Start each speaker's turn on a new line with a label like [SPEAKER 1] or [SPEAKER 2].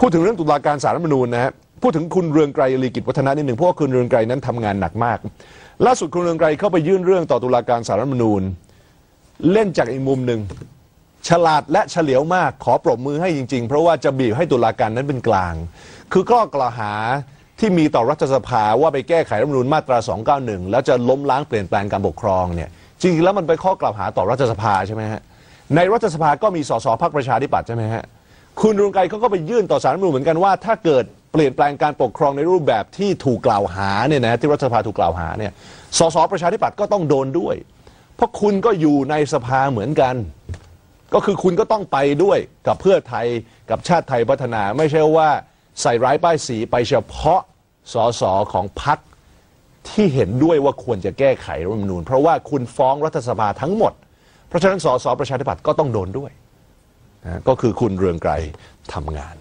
[SPEAKER 1] พูดถึงเรื่องตุลาการสารรัฐมนูญนะฮะพูดถึงคุณเรืองไกรลีกิจวัฒนะนิดหนึ่งเพราะว่าคุณเรืองไกรนั้นทำงานหนักมาก ล่าสุดคุณเรืองไกรเข้าไปยื่นเรื่องต่อตุลาการสารรัฐมนูญ เล่นจากอีกมุมหนึ่งฉลาดและเฉลียวมากขอปรบมือให้จริง ๆ เพราะว่าจะบีบให้ตุลาการนั้นเป็นกลาง คือข้อกล่าวหาที่มีต่อรัฐสภาว่าไปแก้ไขรัฐมนูญมาตรา 291 แล้วจะล้มล้างเปลี่ยนแปลงการปกครองเนี่ยจริงๆแล้วมันเป็นข้อกล่าวหาต่อรัฐสภาใช่ไหมฮะในรัฐสภาก็มีสสพรรคประชาธิปัตย์ใช่ไหมฮะ คุณรืองไกรเขาก็ไปยื่นต่อสารรัฐธรรมนูญเหมือนกันว่าถ้าเกิดเปลี่ยนแปลงการปกครองในรูปแบบที่ถูกกล่าวหาเนี่ยนะที่รัฐสภาถูกกล่าวหาเนี่ยสสประชาธิปัตย์ก็ต้องโดนด้วย เพราะคุณก็อยู่ในสภาเหมือนกัน ก็คือคุณก็ต้องไปด้วยกับเพื่อไทยกับชาติไทยพัฒนาไม่ใช่ว่าใส่ร้ายป้ายสีไปเฉพาะสสของพรรคที่เห็นด้วยว่าควรจะแก้ไขรัฐธรรมนูญเพราะว่าคุณฟ้องรัฐสภาทั้งหมด เพราะฉะนั้นสสประชาธิปัตย์ก็ต้องโดนด้วย ก็คือคุณเรืองไกรทำงาน